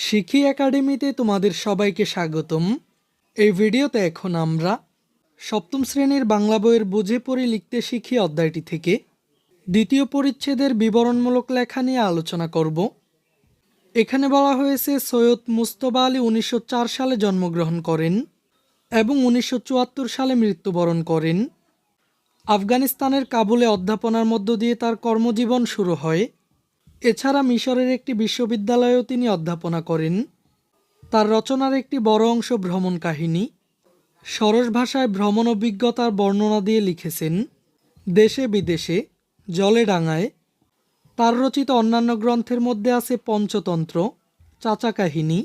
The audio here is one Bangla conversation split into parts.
শিখি একাডেমিতে তোমাদের সবাইকে স্বাগতম। এই ভিডিওতে এখন আমরা সপ্তম শ্রেণির বাংলা বইয়ের বুঝে পড়ি লিখতে শিখি অধ্যায়টি থেকে দ্বিতীয় পরিচ্ছেদের বিবরণমূলক লেখা নিয়ে আলোচনা করব। এখানে বলা হয়েছে, সৈয়দ মুস্তবা আলী উনিশশো চার সালে জন্মগ্রহণ করেন এবং উনিশশো চুয়াত্তর সালে মৃত্যুবরণ করেন। আফগানিস্তানের কাবুলে অধ্যাপনার মধ্য দিয়ে তার কর্মজীবন শুরু হয়। এছাড়া মিশরের একটি বিশ্ববিদ্যালয়েও তিনি অধ্যাপনা করেন। তার রচনার একটি বড় অংশ ভ্রমণ কাহিনী। সরস ভাষায় ভ্রমণ অভিজ্ঞতার বর্ণনা দিয়ে লিখেছেন, দেশে বিদেশে, জলে ডাঙায়। তার রচিত অন্যান্য গ্রন্থের মধ্যে আছে পঞ্চতন্ত্র, চাচা কাহিনী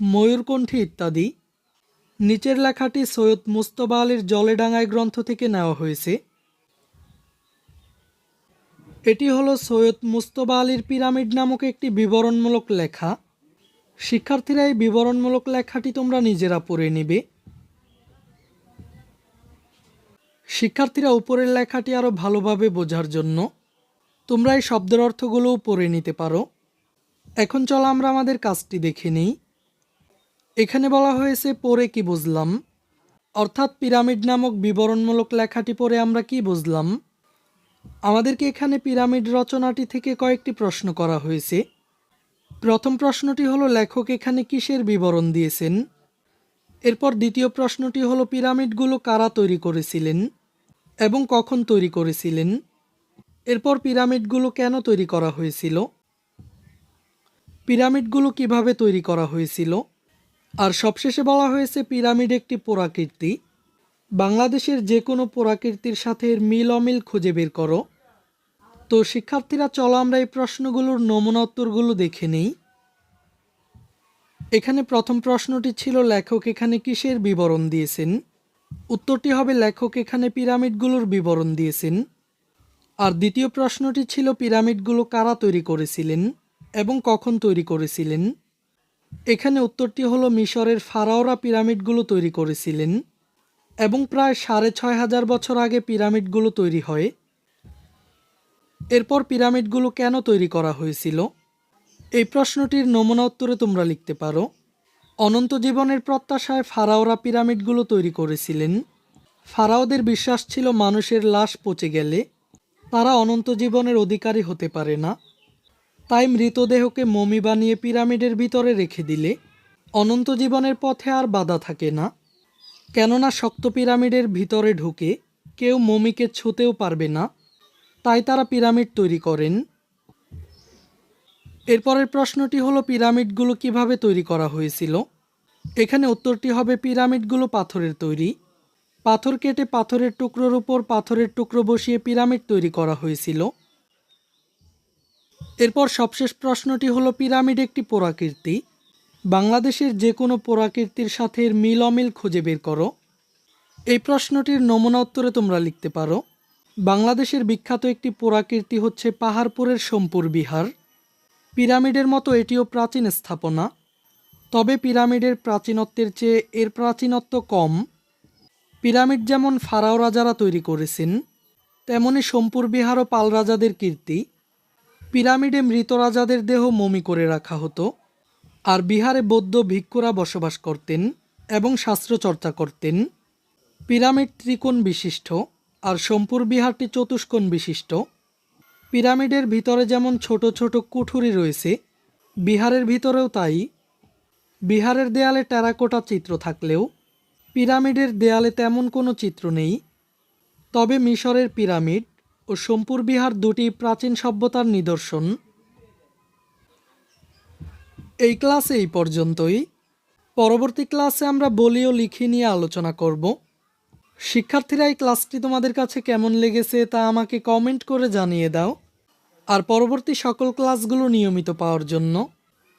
ময়ূরকণ্ঠী ইত্যাদি। নিচের লেখাটি সৈয়দ মুস্তবা আলীর জলে ডাঙায় গ্রন্থ থেকে নেওয়া হয়েছে। এটি হলো সৈয়দ মুস্তবা আলীর পিরামিড নামক একটি বিবরণমূলক লেখা। শিক্ষার্থীরা এই বিবরণমূলক লেখাটি তোমরা নিজেরা পড়ে নিবে। শিক্ষার্থীরা উপরের লেখাটি আরও ভালোভাবে বোঝার জন্য তোমরা এই শব্দের অর্থগুলোও পড়ে নিতে পারো। এখন চলো আমরা আমাদের কাজটি দেখে নিই। এখানে বলা হয়েছে, পড়ে কি বুঝলাম? অর্থাৎ পিরামিড নামক বিবরণমূলক লেখাটি পড়ে আমরা কি বুঝলাম? আমাদেরকে এখানে পিরামিড রচনাটি থেকে কয়েকটি প্রশ্ন করা হয়েছে। প্রথম প্রশ্নটি হলো, লেখক এখানে কিসের বিবরণ দিয়েছেন? এরপর দ্বিতীয় প্রশ্নটি হলো, পিরামিডগুলো কারা তৈরি করেছিলেন এবং কখন তৈরি করেছিলেন? এরপর পিরামিডগুলো কেন তৈরি করা হয়েছিল? পিরামিডগুলো কীভাবে তৈরি করা হয়েছিল? আর সবশেষে বলা হয়েছে, পিরামিড একটি পুরাকীর্তি বাংলাদেশের যে কোনো পুরাকীর্তির সাথে এর মিল অমিল খুঁজে বের করো। তো শিক্ষার্থীরা, চলো আমরা এই প্রশ্নগুলোর নমুনা উত্তরগুলো দেখে নিই। এখানে প্রথম প্রশ্নটি ছিল, লেখক এখানে কিসের বিবরণ দিয়েছেন? উত্তরটি হবে, লেখক এখানে পিরামিডগুলোর বিবরণ দিয়েছেন। আর দ্বিতীয় প্রশ্নটি ছিল, পিরামিডগুলো কারা তৈরি করেছিলেন এবং কখন তৈরি করেছিলেন? এখানে উত্তরটি হলো, মিশরের ফারাওরা পিরামিডগুলো তৈরি করেছিলেন। এবং প্রায় সাড়ে ছয় হাজার বছর আগে পিরামিডগুলো তৈরি হয়। এরপর পিরামিডগুলো কেন তৈরি করা হয়েছিল? এই প্রশ্নটির নমুনা উত্তরে তোমরা লিখতে পারো। অনন্ত জীবনের প্রত্যাশায় ফারাওরা পিরামিডগুলো তৈরি করেছিলেন। ফারাওদের বিশ্বাস ছিল মানুষের লাশ পচে গেলে তারা অনন্ত জীবনের অধিকারী হতে পারে না। তাই মৃতদেহকে মমি বানিয়ে পিরামিডের ভিতরে রেখে দিলে অনন্ত জীবনের পথে আর বাধা থাকে না। কেননা শক্ত পিরামিডের ভিতরে ঢুকে কেউ মমিকে ছুঁতেও পারবে না, তাই তারা পিরামিড তৈরি করেন। এরপরের প্রশ্নটি হলো, পিরামিডগুলো কীভাবে তৈরি করা হয়েছিল? এখানে উত্তরটি হবে, পিরামিডগুলো পাথরের তৈরি। পাথর কেটে পাথরের টুকরোর উপর পাথরের টুকরো বসিয়ে পিরামিড তৈরি করা হয়েছিল। এরপর সবশেষ প্রশ্নটি হলো, পিরামিড একটি পোড়াকীর্তি বাংলাদেশের যে কোনো পোড়াকীর্তির সাথে এর মিল অমিল খুঁজে বের করো। এই প্রশ্নটির নমুনা উত্তরে তোমরা লিখতে পারো, বাংলাদেশের বিখ্যাত একটি পোড়াকীর্তি হচ্ছে পাহাড়পুরের সোমপুর বিহার। পিরামিডের মতো এটিও প্রাচীন স্থাপনা, তবে পিরামিডের প্রাচীনত্বের চেয়ে এর প্রাচীনত্ব কম। পিরামিড যেমন ফারাও রাজারা তৈরি করেছেন, তেমনি সোমপুর বিহারও পাল রাজাদের কীর্তি। পিরামিডে মৃত রাজাদের দেহ মমি করে রাখা হতো। আর বিহারে বৌদ্ধ ভিক্ষুরা বসবাস করতেন এবং শাস্ত্র চর্চা করতেন। পিরামিড ত্রিকোণ বিশিষ্ট আর সোমপুর বিহারটি চতুষ্কোণ বিশিষ্ট। পিরামিডের ভিতরে যেমন ছোট ছোট কুঠুরি রয়েছে, বিহারের ভিতরেও তাই। বিহারের দেয়ালে টেরাকোটা চিত্র থাকলেও পিরামিডের দেয়ালে তেমন কোনো চিত্র নেই। তবে মিশরের পিরামিড ও সোমপুর বিহার দুটি প্রাচীন সভ্যতার নিদর্শন। এই ক্লাসে এই পর্যন্তই। পরবর্তী ক্লাসে আমরা বলি ও লিখি নিয়ে আলোচনা করব। শিক্ষার্থীরা, এই ক্লাসটি তোমাদের কাছে কেমন লেগেছে তা আমাকে কমেন্ট করে জানিয়ে দাও। আর পরবর্তী সকল ক্লাসগুলো নিয়মিত পাওয়ার জন্য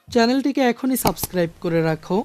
চ্যানেলটিকে এখনই সাবস্ক্রাইব করে রাখো।